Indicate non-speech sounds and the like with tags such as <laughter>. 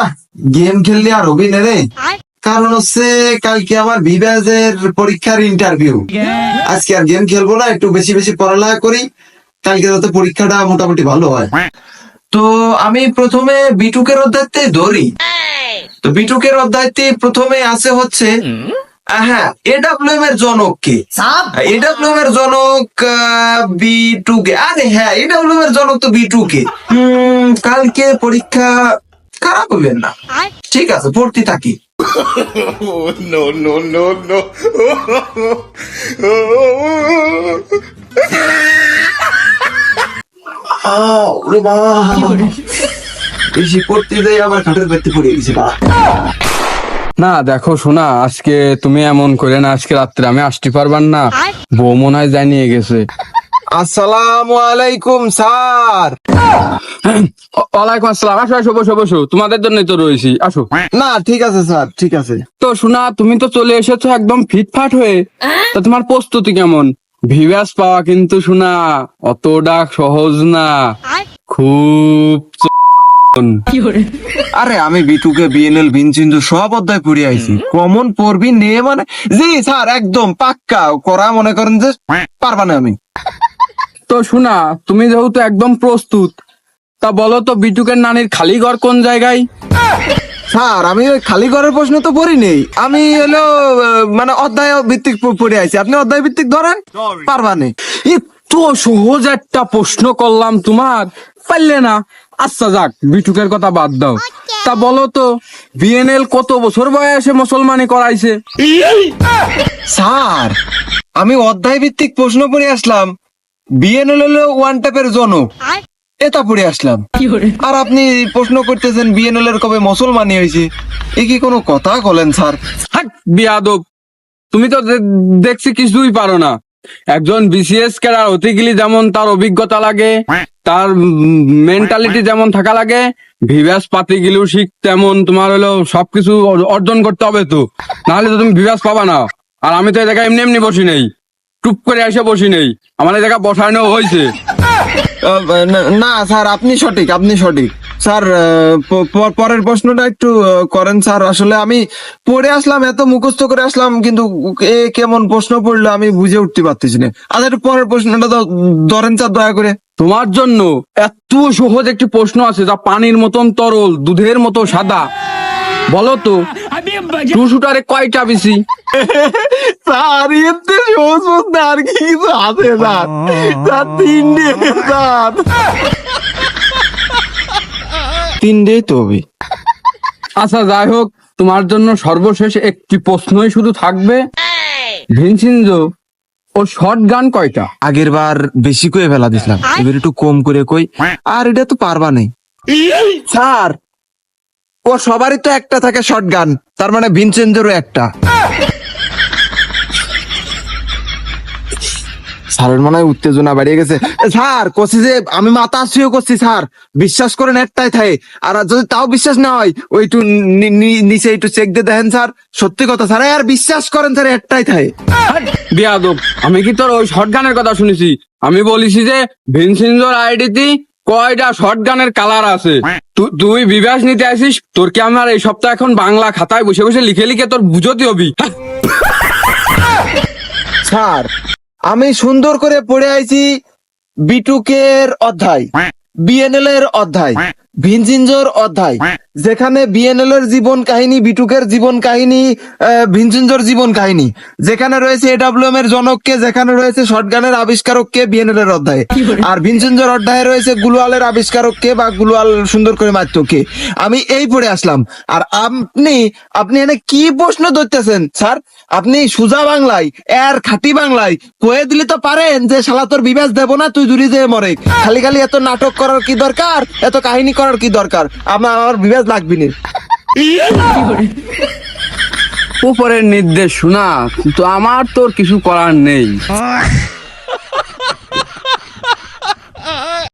না গেম খেললে আর হবি না রে। কারণ হচ্ছে কালকে আমার বিভাজের পরীক্ষার ইন্টারভিউ আজকে আর গেম খেলব না একটু বেশি বেশি পড়ালেখা করি। কালকে যাতে পরীক্ষাটা মোটামুটি ভালো হয়। তো আমি প্রথমে বিটুকের অধ্যায়তে ধরি। তো বিটুকের অধ্যায়তে প্রথমে আছে হচ্ছে হ্যাঁ এডাব্লিউএম এর জনক কে? এডাব্লিউএম এর জনক বি টু কে আরে হ্যাঁ এডাব্লিউএম এর জনক তো বি টু কে <laughs> কালকে পরীক্ষা খারাপ হবেন না। ঠিক আছে পড়তে থাকি. ওরে বেশি পড়তে যাই আবার পড়ে গেছে না দেখো শোনা আজকে তুমি এমন করে না আজকে রাত্রে আমি আসতে পারবার না। বউ মনে হয় জানিয়ে গেছে। আসসালামু আলাইকুম স্যার। ওয়ালাইকুম আসসালাম। আসো আসো বসো বসো। তোমাদের জন্যই তো রয়েছি। আসো। না ঠিক আছে স্যার ঠিক আছে। তো শোনা তুমি তো চলে এসেছ একদম ফিটফাট হয়ে। তা তোমার প্রস্তুতি কেমন? ভিভাস পাওয়া কিন্তু শোনা অত ডাক সহজ না। খুব আরে আমি বিটুকে বিএনএল ভিনচিন্দু সব অধ্যায় পড়ে আইছি। কমন পড়বি নে মানে জি স্যার একদম পাক্কা। করা মনে করেন যে পারবা না আমি। তো শোনা তুমি যেহেতু একদম প্রস্তুত তা বলো তো বিটুকের নানির খালি ঘর কোন জায়গায়? স্যার আমি ওই খালি ঘরের প্রশ্ন তো পড়ি নেই আমি হলো মানে অধ্যায় ভিত্তিক পড়ে আইছি আপনি অধ্যায় ভিত্তিক ধরেন পারবা নে। এত সহজ একটা প্রশ্ন করলাম তোমার। পারলে না? আচ্ছা যাক বিটুকের কথা বাদ দাও। তা বলো তো বিএনএল কত বছর বয়সে মুসলমানি করাইছে? স্যার আমি অধ্যায় ভিত্তিক প্রশ্ন পড়ে আসলাম। বিএনএল হলো ওয়ান জনক এটা পড়ে আসলাম। আর আপনি প্রশ্ন করতেছেন বিএনএল এর কবে মুসলমানি হয়েছে এ কি কোনো কথা বলেন স্যার? বিয়াদব। তুমি তো দেখছি কিছুই পারো না। একজন বিসিএস ক্যাডার হতে গেলে যেমন তার অভিজ্ঞতা লাগে তার মেন্টালিটি যেমন থাকা লাগে ভিভাস পাতি গেলেও শিখ তেমন তোমার হলো সবকিছু অর্জন করতে হবে তো। নাহলে তো তুমি ভিভাস পাবা না। আর আমি তো এই জায়গায় এমনি এমনি বসি নেই। টুপ করে এসে বসি নেই। আমার জায়গা বসানো হয়েছে। না- স্যার আপনি সঠিক আপনি সঠিক। স্যার পরের প্রশ্নটা একটু করেন স্যার। আসলে আমি পড়ে আসলাম এত মুখস্থ করে আসলাম কিন্তু এ কেমন প্রশ্ন পড়ল আমি বুঝে উঠতে পারতেছি না। আচ্ছা একটু পরের প্রশ্নটা ধরেন স্যার দয়া করে। তোমার জন্য এত সহজ একটি প্রশ্ন আছে যা পানির মতন তরল দুধের মতো সাদা। বলো তো টু শুটারে কয়টা বেশি? স্যার এতে সহজ প্রশ্ন আর কি কিছু আছে স্যার। স্যার তিনটে স্যার। তিনটে তো হবে। আচ্ছা যাই হোক তোমার জন্য সর্বশেষ একটি প্রশ্নই শুধু থাকবে। ভিনসিনজো ও শর্ট গান কয়টা? আগের বার বেশি করে ফেলা দিছিলাম এবার একটু কম করে কই আর এটা তো পারবা নেই। স্যার ও সবারই তো একটা থাকে শর্ট গান তার মানে ভিনচেন্দ্রেরও একটা। স্যারের মনে হয় উত্তেজনা বাড়িয়ে গেছে। স্যার কছি যে আমি মাথা আসিও করছি স্যার। বিশ্বাস করেন একটাই থাকে। আর যদি তাও বিশ্বাস না হয় ওই একটু নিচে একটু চেক দিয়ে দেখেন স্যার। সত্যি কথা স্যার। আর বিশ্বাস করেন স্যার একটাই থাকে। বিয়াদব আমি কি তোর ওই শর্ট গানের কথা শুনেছি? আমি বলিছি যে ভিনসিনজোর আইডিতে কয়টা শর্ট গানের কালার আছে? তুই বিভাস নিতে আসিস, তোর কি আমার এই সপ্তাহ এখন বাংলা খাতায় বসে বসে লিখে লিখে তোর বুঝতে হবি? স্যার, আমি সুন্দর করে পড়ে আইছি বিটুকের অধ্যায় বিএনএল এর অধ্যায়। ভিনজিঞ্জোর অধ্যায় যেখানে বিএনএল এর জীবন কাহিনী বিটুকের জীবন কাহিনী আহ, জীবন কাহিনী। যেখানে রয়েছে এডাব্লিউএম এর জনককে যেখানে রয়েছে শটগানের আবিষ্কারককে বিএনএল এর অধ্যায়ে আর ভিনজিঞ্জোর অধ্যায়ে রয়েছে গুলওয়ালের আবিষ্কারককে বা গুলওয়াল সুন্দর করে মারতকে। আমি এই পড়ে আসলাম। আর আপনি আপনি এনে কি প্রশ্ন ধরতেছেন স্যার? আপনি সুজা বাংলায় এর খাঁটি বাংলায় কয়ে দিলে তো পারেন যে শালা তোর বিবেচ দেব না তুই দূরে যেয়ে মরে। খালি খালি এত নাটক করার কি দরকার? এত কাহিনী করার কি দরকার? আমার আমার বিবেচ লাগবি উপরের নির্দেশ শোনা তো আমার তোর কিছু করার নেই।